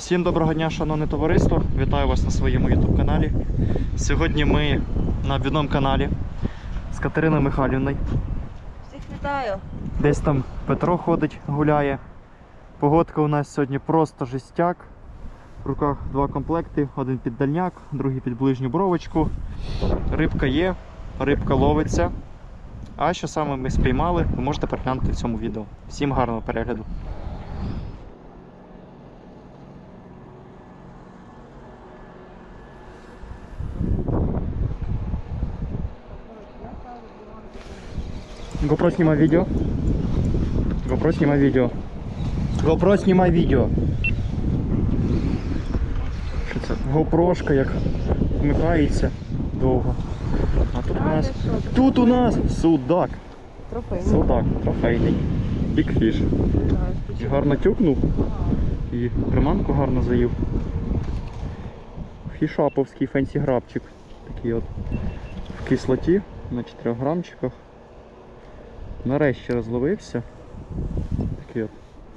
Всім доброго дня, шановне товариство. Вітаю вас на своєму YouTube каналі. Сьогодні ми на відному каналі з Катериною Михайлівною. Всіх вітаю. Десь там Петро ходить, гуляє. Погодка у нас сьогодні просто жестяк. В руках два комплекти: один під дальняк, другий під ближню бровочку. Рибка є, рибка ловиться. А що саме ми спіймали, ви можете переглянути в цьому відео. Всім гарного перегляду. GoPro снимай видео. GoPro снимай видео. GoPro снимай відео. Що це? GoPрошка як вмикається довго. А тут у нас. Тут у нас судак. Трофей. Судак трофейний. Бікфіш. І гарно тюкнув. І приманку гарно заїв. Фішаповський фенсі грабчик. Такий от в кислоті на 4 грамчиках. Нарешті розловився. Такий от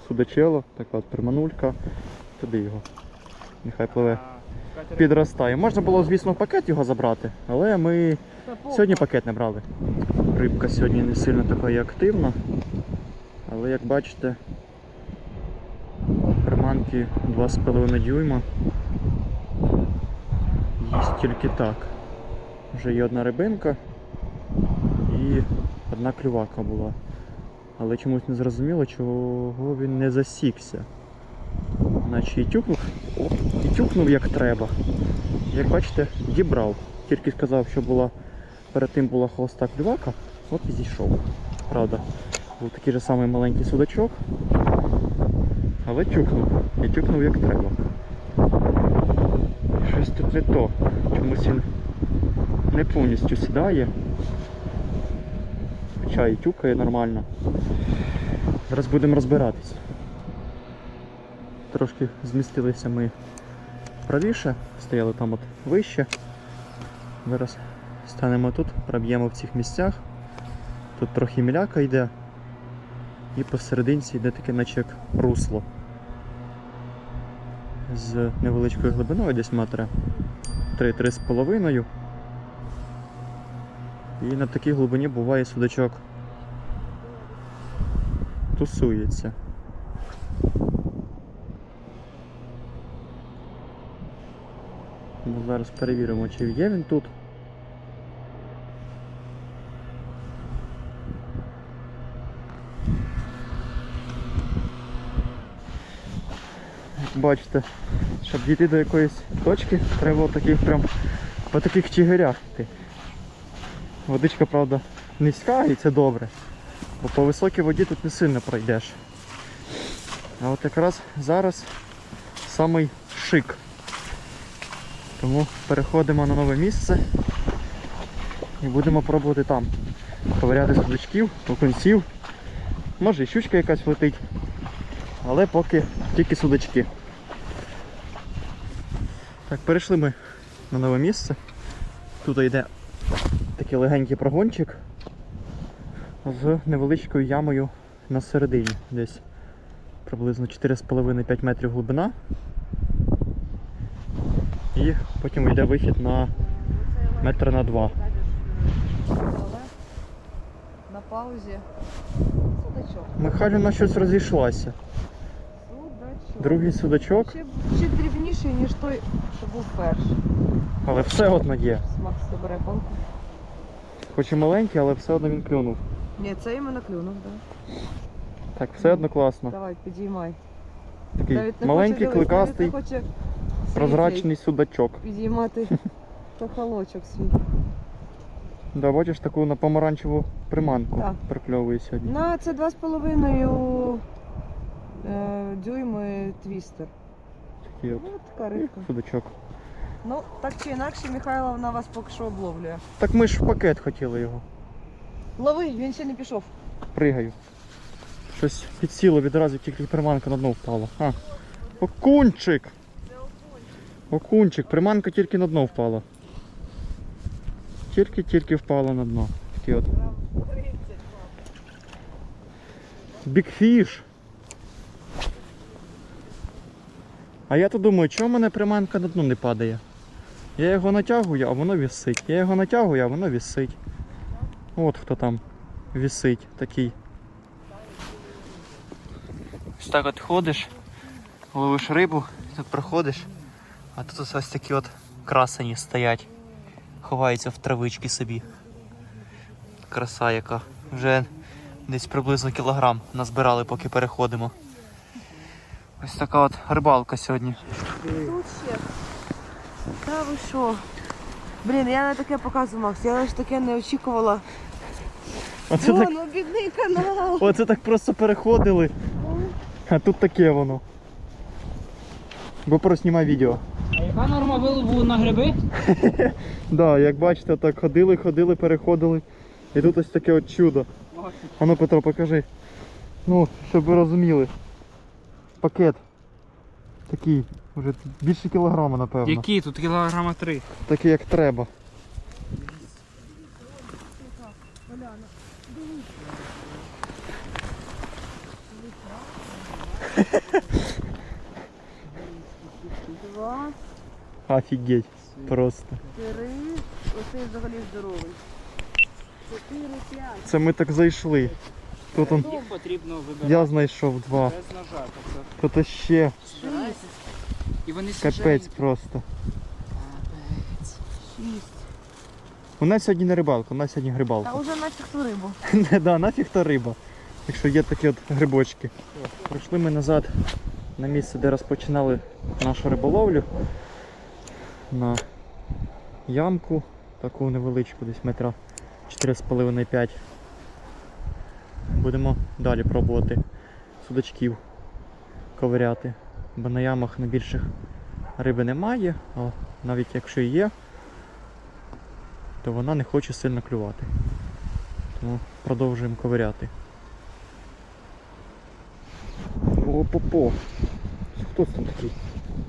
судачело, така от приманулька. Туди його. Нехай пливе. Підростає. Можна було, звісно, в пакет його забрати, але ми сьогодні пакет не брали. Рибка сьогодні не сильно така і активна. Але як бачите, приманки 2,5 дюйма. Їсть тільки так. Вже є одна рибинка одна клювака була. Але чомусь не зрозуміло, чого він не засікся. Наче і тюкнув, і тюкнув як треба. Як бачите, дібрав. Тільки сказав, що була перед тим була холоста клювака, от і зійшов. Правда, був такий же самий маленький судачок, але тюкнув. І тюкнув як треба. Щось тут не то. Чомусь він не повністю сідає. Хоча і тюкає нормально. Зараз будемо розбиратись. Трошки змістилися ми правіше, стояли там от вище. Зараз станемо тут, проб'ємо в цих місцях. Тут трохи міляка йде. І посерединці йде таке наче як русло. З невеличкою глибиною десь метра 3-3,5. І на такій глибині буває судачок. Тусується. Ну, Зараз перевіримо, чи є він тут. Бачите, щоб дійти до якоїсь точки, треба таких прям по таких чигирях йти. Водичка, правда, низька і це добре. Бо по високій воді тут не сильно пройдеш. А от якраз зараз самий шик. Тому переходимо на нове місце і будемо пробувати там. Ковиряти судачків, окунців. Може і щучка якась летить. Але поки тільки судачки. Так, перейшли ми на нове місце. Тут йде такий легенький прогончик з невеличкою ямою на середині. Десь приблизно 4,5-5 метрів глибина. І потім йде вихід на метр на два. На паузі. Судачок. Михайлівна щось розійшлася. Судачок. Другий судачок, Ще, ще дрібніший, ніж той, що був перший. але все одно є. Смак собере палку. Хоч і маленький, але все одно він клюнув. Ні, це іменно клюнув, так. Так, все одно класно. Давай, підіймай. Такий Навіть не маленький, хоче, кликастий, навіть не хоче прозрачний судачок. Підіймати тохолочок свій. Да, бачиш таку на помаранчеву приманку Так. прикльовує сьогодні. На це 2,5 е, дюйми твістер. Такий от Ну, така рибка. судачок. Ну, так чи інакше, Михайловна вас поки що обловлює. Так ми ж в пакет хотіли його. Лови, він ще не пішов. Пригаю. Щось підсіло відразу, тільки приманка на дно впала. А, окунчик! Окунчик, приманка тільки на дно впала. Тільки-тільки впала на дно. Такий от. Бікфіш. А я то думаю, чому в мене приманка на дно не падає? Я його натягую, а воно вісить. Я його натягую, а воно вісить. От хто там вісить такий. Ось так от ходиш, ловиш рибу, тут проходиш, а тут ось такі от красені стоять. Ховаються в травички собі. Краса яка. Вже десь приблизно кілограм назбирали, поки переходимо. Ось така от рибалка сьогодні. Та ви що? Блін, я не таке показую, Макс, я ж таке не очікувала. Оце Вон, так, обідний канал. оце так просто переходили. А тут таке воно. GoPro знімай відео. А яка норма вилову на гриби? Да, як бачите, так ходили, ходили, переходили. І тут ось таке от чудо. А ну, Петро, покажи. Ну, щоб ви розуміли. Пакет. Такий, вже більше кілограма, напевно. Які? Тут кілограма три. Такий як треба. Два, Офігеть. Просто. три. Оцей взагалі здоровий. Чотири, п'ять. Це ми так зайшли. Тут он, потрібно вибирати я знайшов два. без ножа. Тобто Тут ще. І вони капець свіженькі. просто. Капець. Шість. У нас сьогодні не рибалка, у нас сьогодні грибалка. Та вже нафіг ту рибу. Не, да, нафіг та риба. Якщо є такі от грибочки. Прийшли ми назад на місце, де розпочинали нашу риболовлю. На ямку, таку невеличку, десь метра 4,5-5. Будемо далі пробувати судачків ковиряти. Бо на ямах на більших риби немає, а навіть якщо і є, то вона не хоче сильно клювати. Тому продовжуємо ковиряти. О, попо. Хто там такий?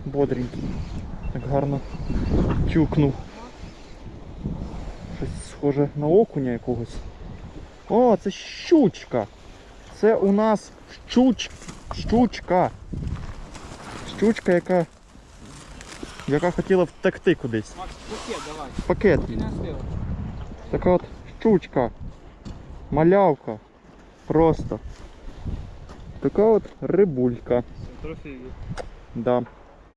Бодренький. Так гарно тюкнув. Щось схоже на окуня якогось. О, це щучка. Це у нас щуч... щучка. Щучка, яка. яка хотіла втекти кудись. Макс, пакет давай. Пакет. Така от щучка. Малявка. Просто. Така от рибулька. Трофеї. Да.